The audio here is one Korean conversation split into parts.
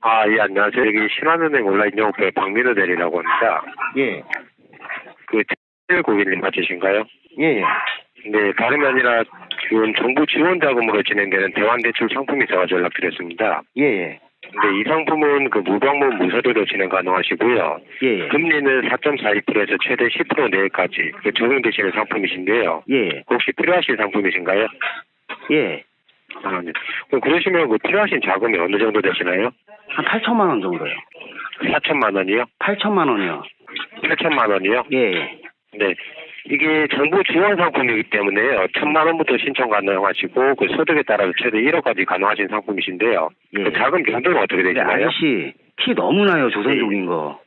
아, 예, 안녕하세요. 여기 신한은행 온라인 영업부의 박민호 대리라고 합니다. 예, 그, tel 고객님 맞으신가요? 예, 예. 네, 다름이 아니라 지금 정부 지원 자금으로 진행되는 대환대출 상품이 있어서 연락드렸습니다. 예, 예. 근데 이 상품은 그 무방문 무서류로 진행 가능하시고요. 예, 예. 금리는 4.42%에서 최대 10% 내외까지 그 적용되시는 상품이신데요. 예, 혹시 필요하신 상품이신가요? 예. 아, 네. 그럼 그러시면 그 필요하신 자금이 어느 정도 되시나요? 한 8천만 원 정도요. 4천만 원이요? 8천만 원이요. 8천만 원이요? 예, 예. 네. 이게 정부 지원 상품이기 때문에 천만 원부터 신청 가능하시고 그 소득에 따라서 최대 1억까지 가능하신 상품이신데요. 예. 그 자금 경도는 어떻게 되시나요? 아저씨, 티 너무 나요, 조선족인 거.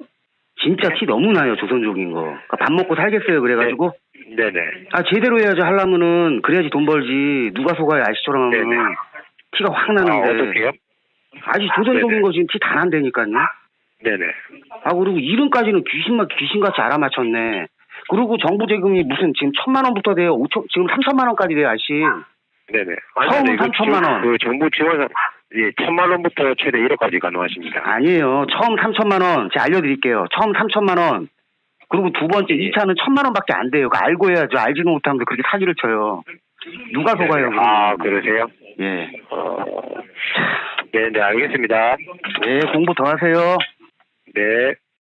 진짜 티 너무 나요, 조선족인 거. 그러니까 밥 먹고 살겠어요, 그래가지고. 네네. 아, 제대로 해야지 하려면은, 그래야지 돈 벌지. 누가 속아요, 아저씨처럼 하면. 네네. 티가 확 아, 나는데. 어떻게요? 아저씨 조선족인. 거 지금 티 다 난다니까요. 네네. 아, 그리고 이름까지는 귀신만 귀신같이 알아맞혔네. 그리고 정부 재금이 무슨 지금 천만 원부터 돼요. 오천 지금 삼천만 원까지 돼요, 아저씨. 네네. 근데 이거 3천만 원. 그 정부 지원 상 예, 천만 원부터 최대 1억까지 가능하십니다. 아니에요. 처음 삼천만 원. 제가 알려드릴게요. 처음 삼천만 원. 그리고 두 번째 예. 이차는 천만 원밖에 안 돼요. 알고 해야죠. 알지도 못하면서 그렇게 사기를 쳐요. 누가 속아요? 아. 그러세요? 예. 어, 네, 네, 알겠습니다. 예, 공부 더 하세요. 네.